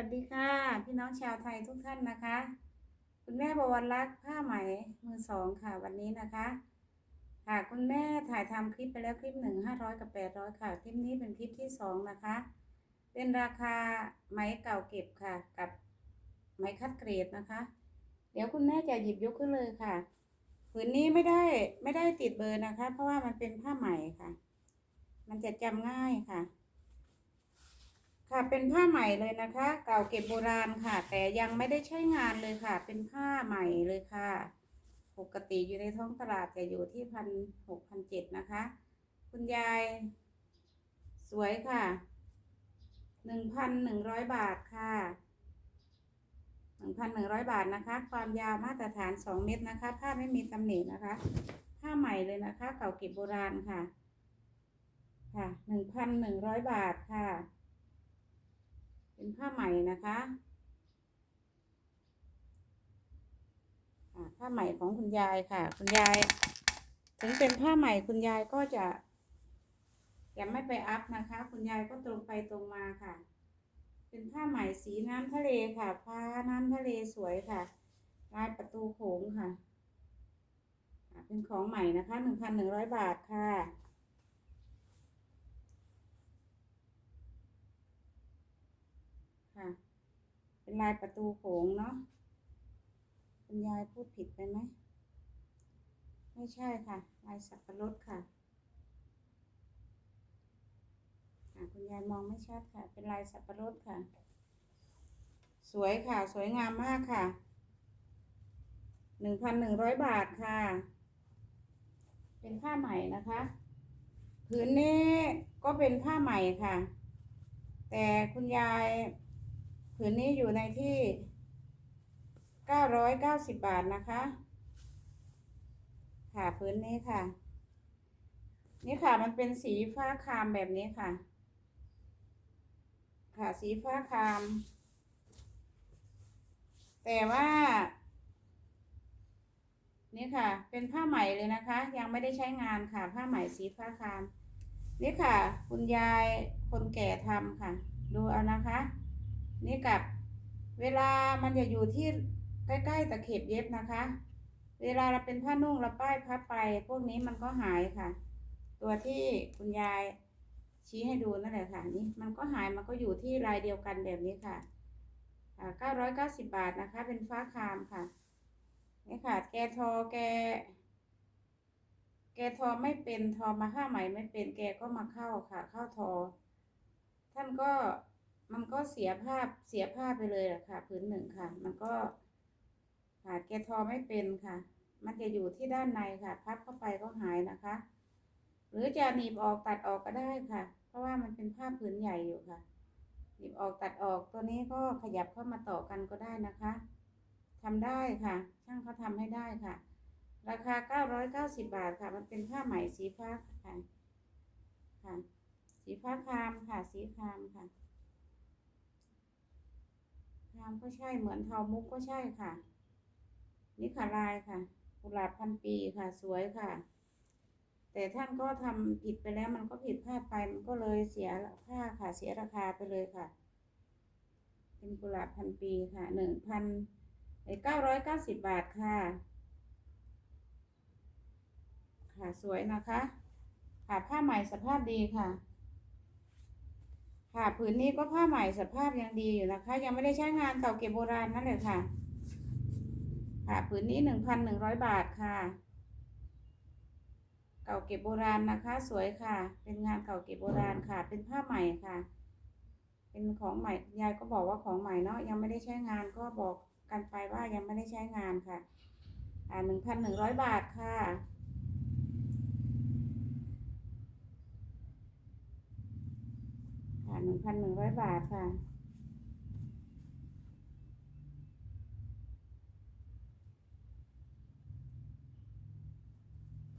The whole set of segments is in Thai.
วัสดีค่ะ พี่น้องชาวไทยทุกท่านนะคะ คุณแม่บวรรักษ์ผ้าไหมมือสองค่ะวันนี้นะคะค่ะคุณแม่ถ่ายทำคลิปไปแล้วคลิปหนึ่งห้าร้อยกับแปดร้อยค่ะคลิปนี้เป็นคลิปที่สองนะคะ เป็นราคาไหมเก่าเก็บค่ะ กับไหมคัดเกรดนะคะ เดี๋ยวคุณแม่จะหยิบยกขึ้นเลยค่ะผืนนี้ไม่ได้ไม่ได้ติดเบอร์นะคะ เพราะว่ามันเป็นผ้าไหมค่ะ มันจะจำง่ายค่ะ ค่ะเป็นผ้าใหม่เลยนะคะ เก่าเก็บโบราณค่ะ แต่ยังไม่ได้ใช้งานเลยค่ะ เป็นผ้าใหม่เลยค่ะ ปกติอยู่ในท้องตลาดจะอยู่ที่พันหกพันเจ็ดนะคะ คุณยาย สวยค่ะหนึ่งพันหนึ่งร้อยบาทค่ะหนึ่งพันหนึ่งร้อยบาทนะคะ ความยาวมาตรฐานสองเมตรนะคะผ้าไม่มีตำหนินะคะผ้าใหม่เลยนะคะ เก่าเก็บโบราณค่ะ ค่ะหนึ่งพันหนึ่งร้อยบาทค่ะ เป็นผ้าไหมนะคะผ้าไหมของคุณยายค่ะ คุณยาย ถึงเป็นผ้าไหมคุณยายก็จะจะไม่ไปอัพนะคะ คุณยายก็ตรงไปตรงมาค่ะ เป็นผ้าไหมสีน้ำทะเลค่ะผ้าน้ำทะเลสวยค่ะลายประตูโขงค่ะ เป็นของใหม่นะคะหนึ่งพันหนึ่งร้อยบาทค่ะ เป็นลายประตูโขงเนาะคุณยายพูดผิดไปไหม ไม่ใช่ค่ะ ลายสับปะรดค่ะคุณยายมองไม่ชัดค่ะ เป็นลายสับปะรดค่ะ สวยค่ะ สวยงามมากค่ะหนึ่งพันหนึ่งร้อยบาทค่ะ เป็นผ้าใหม่นะคะผืนนี้ก็เป็นผ้าใหม่ค่ะ แต่คุณยาย ผืนนี้อยู่ในที่990บบาทนะคะ ค่ะผืนนี้ค่ะ นี่ค่ะมันเป็นสีฟ้าครามแบบนี้ค่ะ ค่ะสีฟ้าคราม แต่ว่า นี่ค่ะ เป็นผ้าไหมเลยนะคะ ยังไม่ได้ใช้งานค่ะ ผ้าไหมสีฟ้าคราม นี่ค่ะ คุณยายคนแก่ทำค่ะ ดูเอานะคะ นี่กับเวลามันจะอยู่ที่ใกล้ๆตะเข็บเย็บนะคะ เวลาเราเป็นผ้านุ่งเราป้ายพับไป พวกนี้มันก็หายค่ะ ตัวที่คุณยายชี้ให้ดูนั่นแหละค่ะนี่มันก็หายมันก็อยู่ที่ลายเดียวกันแบบนี้ค่ะอ่าเก้าร้อยเก้าสิบบาทนะคะ เป็นฟ้าคามค่ะนี่ค่ะ แกทอแก แกทอไม่เป็นทอมาผ้าไหมไม่เป็นแกก็มาเข้าค่ะ เข้าทอ ท่านก็ มันก็เสียภาพเสียภาพไปเลยอะค่ะพื้นหนึ่งค่ะ มันก็ค่ะแกทอไม่เป็นค่ะ มันจะอยู่ที่ด้านในค่ะ พับเข้าไปก็หายนะคะ หรือจะหนีบออกตัดออกก็ได้ค่ะ เพราะว่ามันเป็นผ้าผืนใหญ่อยู่ค่ะ หนีบออกตัดออกตัวนี้ก็ขยับเข้ามาต่อกันก็ได้นะคะทำได้ค่ะ ช่างเขาทำให้ได้ค่ะ ราคา 990 บาทค่ะ มันเป็นผ้าไหมสีฟ้าค่ะค่ะ สีฟ้าคามค่ะ สีคามค่ะ ครามก็ใช่เหมือนเทามุกก็ใช่ค่ะ นี่ค่ะลายค่ะกุหลาบพันปีค่ะ สวยค่ะ แต่ท่านก็ทำผิดไปแล้วมันก็ผิดพลาดไปมันก็เลยเสียค่าค่ะเสียราคาไปเลยค่ะ เป็นกุหลาบพันปีค่ะหนึ่งพันเก้าร้อยเก้าสิบบาทค่ะ ค่ะสวยนะคะค่ะผ้าใหม่สภาพดีค่ะ ค่ะผืนนี้ก็ผ้าใหม่สภาพยังดีอยู่นะคะ ยังไม่ได้ใช้งานเก่าเก็บโบราณนั่นเลยค่ะ ค่ะผืนนี้หนึ่งพันหนึ่งร้อยบาทค่ะ เก่าเก็บโบราณนะคะ สวยค่ะ เป็นงานเก่าเก็บโบราณค่ะ เป็นผ้าใหม่ค่ะ เป็นของใหม่ยายก็บอกว่าของใหม่เนาะยังไม่ได้ใช้งานก็บอกกันไปว่ายังไม่ได้ใช้งานค่ะ อ่าหนึ่งพันหนึ่งร้อยบาทค่ะ ค่ะ หนึ่งพันหนึ่งร้อยบาทค่ะ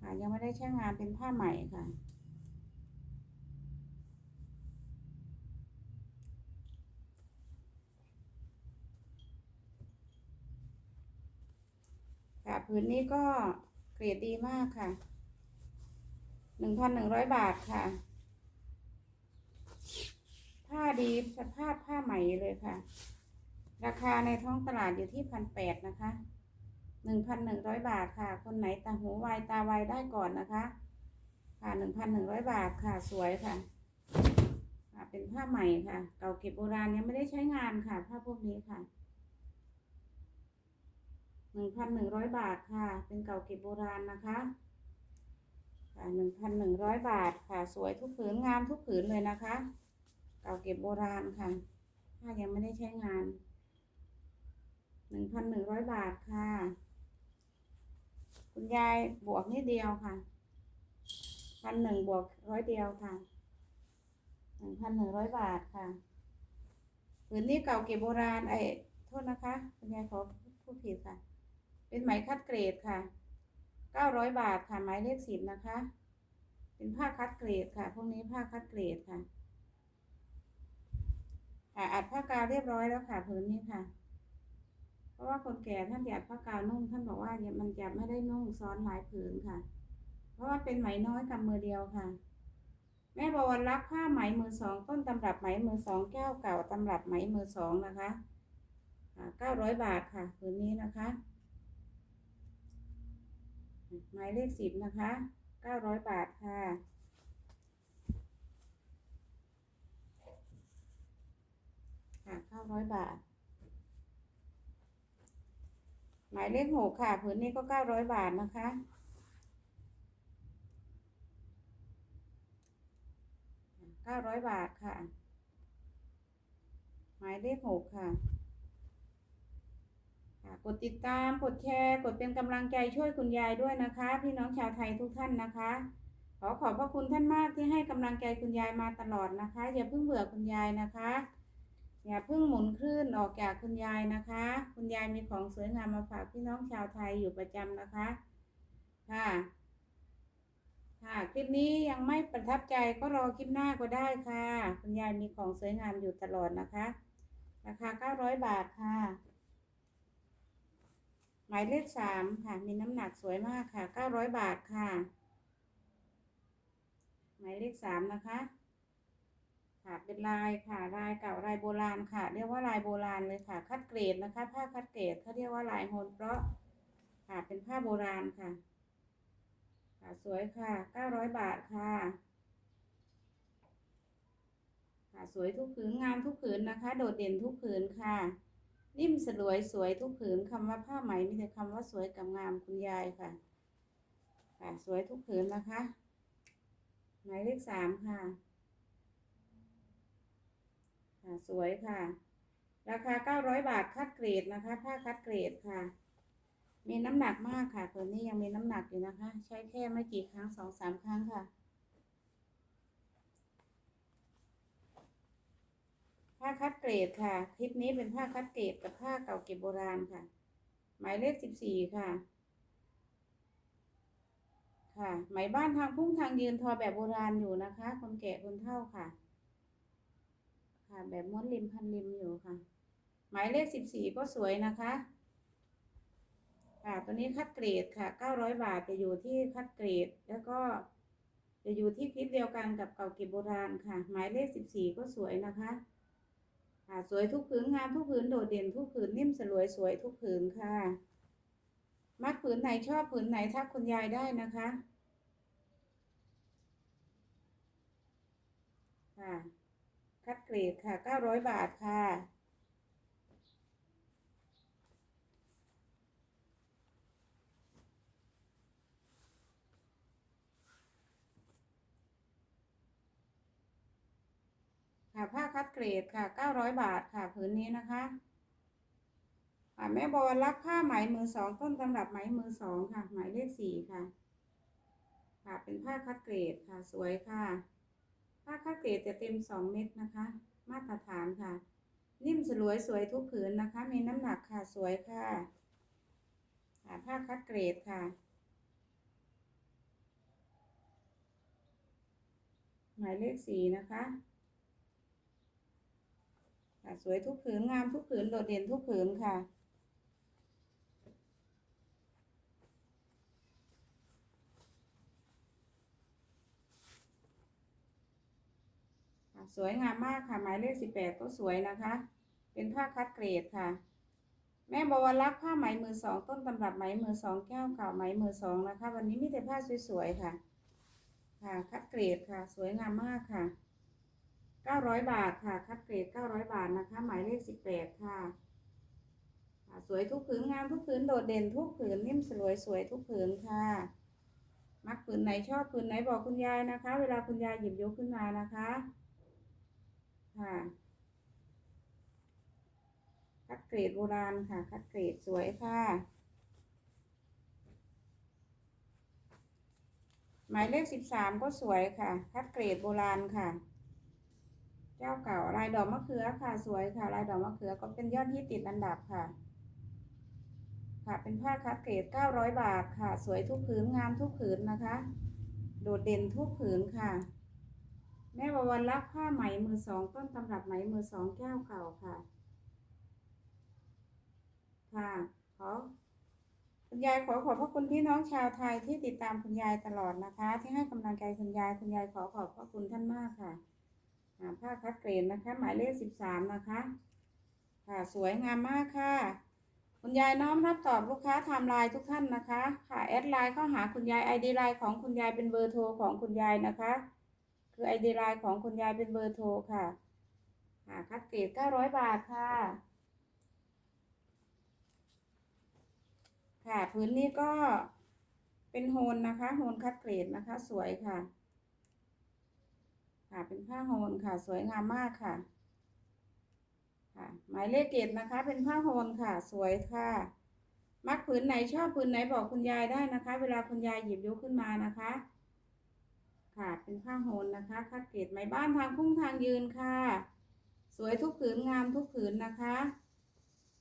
ค่ะ ยังไม่ได้ใช้งานเป็นผ้าใหม่ค่ะค่ะพื้นนี้ก็เกรดดีมากค่ะหนึ่งพันหนึ่งร้อยบาทค่ะ ผ้าดีสภาพผ้าใหม่เลยค่ะ ราคาในท้องตลาดอยู่ที่พันแปดนะคะหนึ่งพันหนึ่งร้อยบาทค่ะ คนไหนตาหูไวตาไวได้ก่อนนะคะ ค่ะหนึ่งพันหนึ่งร้อยบาทค่ะ สวยค่ะค่ะเป็นผ้าใหม่ค่ะ เก่าเก็บโบราณยังไม่ได้ใช้งานค่ะ ผ้าพวกนี้ค่ะหนึ่งพันหนึ่งร้อยบาทค่ะ เป็นเก่าเก็บโบราณนะคะ ค่ะหนึ่งพันหนึ่งร้อยบาทค่ะ สวยทุกผืนงามทุกผืนเลยนะคะ เก่าเก็บโบราณค่ะ ถ้ายังไม่ได้ใช้งาน หนึ่งพันหนึ่งร้อยบาทค่ะ คุณยายบวกนิดเดียวค่ะพันหนึ่งบวกร้อยเดียวค่ะหนึ่งพันหนึ่งร้อยบาทค่ะผืนนี้เก่าเก็บโบราณไอ้โทษนะคะ คุณยายขอพูดผิดค่ะ เป็นไหมคัดเกรดค่ะเก้าร้อยบาทค่ะหมายเลขสิบนะคะ เป็นผ้าคัดเกรดค่ะ พวกนี้ผ้าคัดเกรดค่ะ อ่าอัดผ้ากาวเรียบร้อยแล้วค่ะผืนนี้ค่ะ เพราะว่าคนแก่ท่านอยากผ้ากาวนุ่ง ท่านบอกว่าเนี่ยมันจะไม่ได้นุ่งซ้อนหลายผืนค่ะ เพราะว่าเป็นไหมน้อยกับมือเดียวค่ะ แม่บวรรักผ้าไหมมือสองต้นตำรับไหมมือสองแก้วเก่าตำรับไหมมือสองนะคะเก้าร้อยบาทค่ะผืนนี้นะคะหมายเลขสิบนะคะเก้าร้อยบาทค่ะ ค่ะเก้าร้อยบาท หมายเลขหกค่ะผืนนี้ก็เก้าร้อยบาทนะคะเก้าร้อยบาทค่ะ หมายเลขหกค่ะกดติดตาม กดแชร์ กดเป็นกำลังใจช่วยคุณยายด้วยนะคะ พี่น้องชาวไทยทุกท่านนะคะ ขอขอบพระคุณท่านมากที่ให้กำลังใจคุณยายมาตลอดนะคะ อย่าเพิ่งเบื่อคุณยายนะคะ อย่าเพิ่งหมุนคลื่นออกจากคุณยายนะคะ คุณยายมีของสวยงามมาฝากพี่น้องชาวไทยอยู่ประจำนะคะ ค่ะค่ะคลิปนี้ยังไม่ประทับใจก็รอคลิปหน้าก็ได้ค่ะ คุณยายมีของสวยงามอยู่ตลอดนะคะ ราคา 900 บาทค่ะ หมายเลขสามค่ะ มีน้ำหนักสวยมากค่ะ 900 บาทค่ะ หมายเลขสามนะคะ ค่ะเป็นลายค่ะลายเก่าลายโบราณค่ะ เรียกว่าลายโบราณเลยค่ะ คัดเกรดนะคะ ผ้าคัดเกรดเขาเรียกว่าลายโฮนเพราะค่ะเป็นผ้าโบราณค่ะ ค่ะสวยค่ะเก้าร้อยบาทค่ะค่ะสวยทุกผืนงามทุกผืนนะคะ โดดเด่นทุกผืนค่ะนิ่มสลวยสวยทุกผืนคำว่าผ้าไหมมีแต่คำว่าสวยกับงามคุณยายค่ะ ค่ะ สวยทุกผืนนะคะ หมายเลขสามค่ะค่ะ สวยค่ะ ราคาเก้าร้อยบาทคัดเกรดนะคะ ผ้าคัดเกรดค่ะ มีน้ำหนักมากค่ะตัวนี้ยังมีน้ำหนักอยู่นะคะ ใช้แค่ไม่กี่ครั้งสองสามครั้งค่ะ ผ้าคัดเกรดค่ะ คลิปนี้เป็นผ้าคัดเกรดกับผ้าเก่าเก็บโบราณค่ะ หมายเลขสิบสี่ค่ะค่ะไหมบ้านทางพุ่งทางยืนทอแบบโบราณอยู่นะคะ คนแก่คนเฒ่าค่ะ ค่ะ แบบม้วนริมพันริมอยู่ค่ะ หมายเลขสิบสี่ก็สวยนะคะ ค่ะตัวนี้คัดเกรดค่ะ900บาทจะอยู่ที่คัดเกรด แล้วก็จะอยู่ที่คลิปเดียวกันกับเก่าเก็บโบราณค่ะ หมายเลข14ก็สวยนะคะค่ะสวยทุกผืนงามทุกผืนโดดเด่นทุกผืนนิ่มสลวยสวยทุกผืนค่ะ มักผืนไหนชอบผืนไหนทักคุณยายได้นะคะ ค่ะ คัดเกรดค่ะ 900 บาทค่ะ ค่ะผ้าคัดเกรดค่ะ 900 บาทค่ะผืนนี้นะคะค่ะแม่บอลรักผ้าไหมมือสองต้นตำรับไหมมือสองค่ะ หมายเลขสี่ค่ะ ค่ะเป็นผ้าคัดเกรดค่ะสวยค่ะ ผ้าคัดเกรดจะเต็มสองเม็ดนะคะ มาตรฐานค่ะ นิ่มสลวยสวยทุกผืนนะคะ มีน้ำหนักค่ะสวยค่ะค่ะผ้าคัดเกรดค่ะ หมายเลขสี่นะคะค่ะสวยทุกผืนงามทุกผืนโดดเด่นทุกผืนค่ะ สวยงามมากค่ะ หมายเลขสิบแปดก็สวยนะคะ เป็นผ้าคัดเกรดค่ะ แม่บวรรักษ์ผ้าไหมมือสองต้นตำรับไหมมือสองแก้วเก่าไหมมือสองนะคะ วันนี้มีแต่ผ้าสวยๆค่ะ ค่ะคัดเกรดค่ะ สวยงามมากค่ะเก้าร้อยบาทค่ะคัดเกรดเก้าร้อยบาทนะคะ หมายเลขสิบแปดค่ะสวยทุกผืนงามทุกผืนโดดเด่นทุกผืนนิ่มสวยสวยทุกผืนค่ะ มักผืนไหนชอบผืนไหนบอกคุณยายนะคะ เวลาคุณยายหยิบยกขึ้นมานะคะ ค่ะ คัดเกรดโบราณค่ะ คัดเกรดสวยค่ะ หมายเลขสิบสามก็สวยค่ะ คัดเกรดโบราณค่ะ เจ้าเก่าลายดอกมะเขือค่ะ สวยค่ะลายดอกมะเขือก็เป็นยอดฮิตติดอันดับค่ะ ค่ะเป็นผ้าคัดเกรดเก้าร้อยบาทค่ะ สวยทุกผืนงามทุกผืนนะคะ โดดเด่นทุกผืนค่ะ แม่บวรรักผ้าไหมมือสองต้นตำรับไหมมือสองแก้วเก่าค่ะ ค่ะ ขอคุณยายขอขอบพระคุณพี่น้องชาวไทยที่ติดตามคุณยายตลอดนะคะ ที่ให้กำลังใจคุณยายคุณยายขอขอบพระคุณท่านมากค่ะอ่าผ้าคัดเกรดนะคะ หมายเลขสิบสามนะคะ ค่ะสวยงามมากค่ะ คุณยายน้อมรับตอบลูกค้าไทม์ไลน์ทุกท่านนะคะ ค่ะแอดไลน์เข้าหาคุณยายไอดีไลน์ของคุณยายเป็นเบอร์โทรของคุณยายนะคะ คือไอเดีไลน์ของคุณยายเป็นเบอร์โทรค่ะค่ะคัดเกรดเก้าร้อยบาทค่ะ ค่ะพื้นนี้ก็เป็นโฮนนะคะ โฮนคัดเกรดนะคะ สวยค่ะ ค่ะเป็นผ้าโฮนค่ะ สวยงามมากค่ะ ค่ะ หมายเลขเกตนะคะ เป็นผ้าโฮนค่ะ สวยค่ะ มักผืนไหนชอบผืนไหนบอกคุณยายได้นะคะ เวลาคุณยายหยิบยกขึ้นมานะคะ ค่ะเป็นผ้าโฮนนะคะคัดเกตไหมบ้านทางพุ่งทางยืนค่ะ สวยทุกผืนงามทุกผืนนะคะ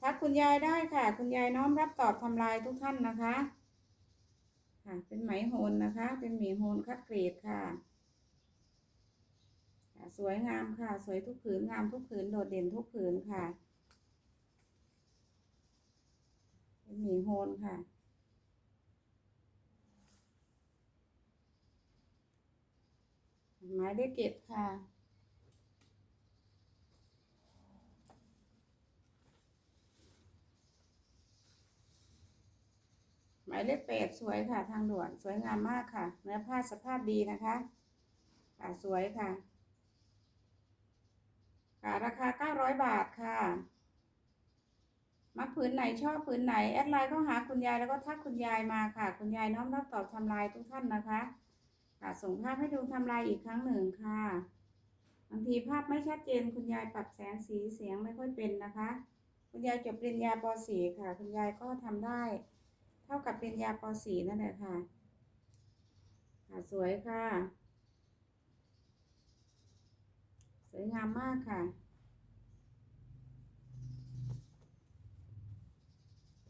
ทักคุณยายได้ค่ะ คุณยายน้อมรับตอบทำลายทุกท่านนะคะค่ะเป็นไหมโฮนนะคะ เป็นหมีโฮนคัดเกรดค่ะค่ะ สวยงามค่ะ สวยทุกผืนงามทุกผืนโดดเด่นทุกผืนค่ะ เป็นหมีโฮนค่ะ ไม้ได้เก็บค่ะหมายเลขแปดสวยค่ะ ทางด่วนสวยงามมากค่ะ เนื้อผ้าสภาพดีนะคะค่ะสวยค่ะ ค่ะราคาเก้าร้อยบาทค่ะ มักผืนไหนชอบผืนไหน แอดไลน์เข้าหาคุณยายแล้วก็ทักคุณยายมาค่ะ คุณยายน้อมรับตอบทำลายทุกท่านนะคะ ค่ะส่งภาพให้ดูทำลายอีกครั้งหนึ่งค่ะบางทีภาพไม่ชัดเจนคุณยายปรับแสงสีเสียงไม่ค่อยเป็นนะคะ คุณยายจบปริญญาป .4 ค่ะ คุณยายก็ทำได้ เท่ากับปริญญาป .4 นั่นแหละค่ะ ค่ะสวยค่ะ สวยงามมากค่ะ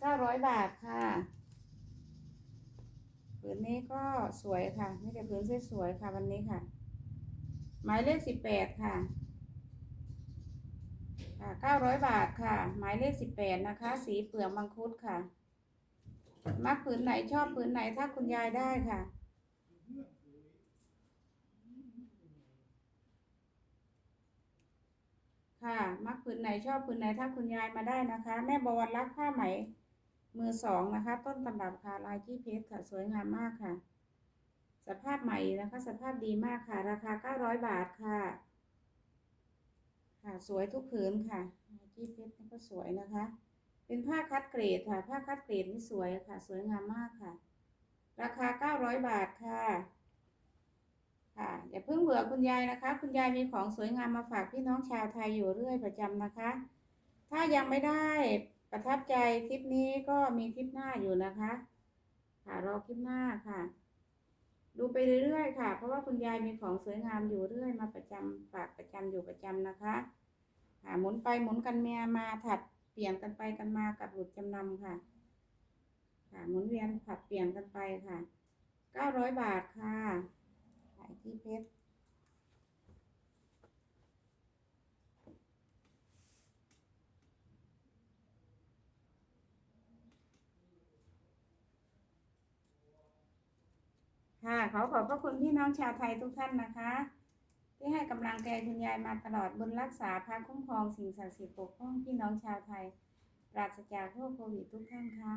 เก้าร้อยบาทค่ะ ผืนนี้ก็สวยค่ะไม่แต่ผืนสวยๆค่ะวันนี้ค่ะ หมายเลขสิบแปดค่ะค่ะเก้าร้อยบาทค่ะ หมายเลขสิบแปดนะคะ สีเปลือกมังคุดค่ะมักผืนไหนชอบผืนไหนถ้าคุณยายได้ค่ะค่ะมักผืนไหนชอบผืนไหนถ้าคุณยายมาได้นะคะ แม่บวรรักผ้าไหม มือสองนะคะ ต้นตำรับค่ะลายที่เพชรค่ะ สวยงามมากค่ะ สภาพใหม่นะคะ สภาพดีมากค่ะ ราคาเก้าร้อยบาทค่ะ ค่ะ สวยทุกผืนค่ะลายที่เพชรก็สวยนะคะ เป็นผ้าคัดเกรดค่ะ ผ้าคัดเกรดนี่สวยค่ะ สวยงามมากค่ะ ราคาเก้าร้อยบาทค่ะค่ะอย่าเพิ่งเบื่อคุณยายนะคะ คุณยายมีของสวยงามมาฝากพี่น้องชาวไทยอยู่เรื่อยประจำนะคะ ถ้ายังไม่ได้ ประทับใจคลิปนี้ก็มีคลิปหน้าอยู่นะคะ ค่ะรอคลิปหน้าค่ะ ดูไปเรื่อยๆค่ะ เพราะว่าคุณยายมีของสวยงามอยู่เรื่อยมาประจำฝากประจำอยู่ประจำนะคะค่ะหมุนไปหมุนกันเมียมาถัดเปลี่ยนกันไปกันมากับหลุดจำนำค่ะ ค่ะหมุนเวียนผัดเปลี่ยนกันไปค่ะเก้าร้อยบาทค่ะขายที่เพชร ค่ะ ขอขอบพระคุณพี่น้องชาวไทยทุกท่านนะคะ ที่ให้กำลังใจคุณยายมาตลอดบุญรักษาพระคุ้มครองสิ่งศักดิ์สิทธิ์ปกป้องพี่น้องชาวไทย ปราศจากโรคโควิดทุกท่านค่ะ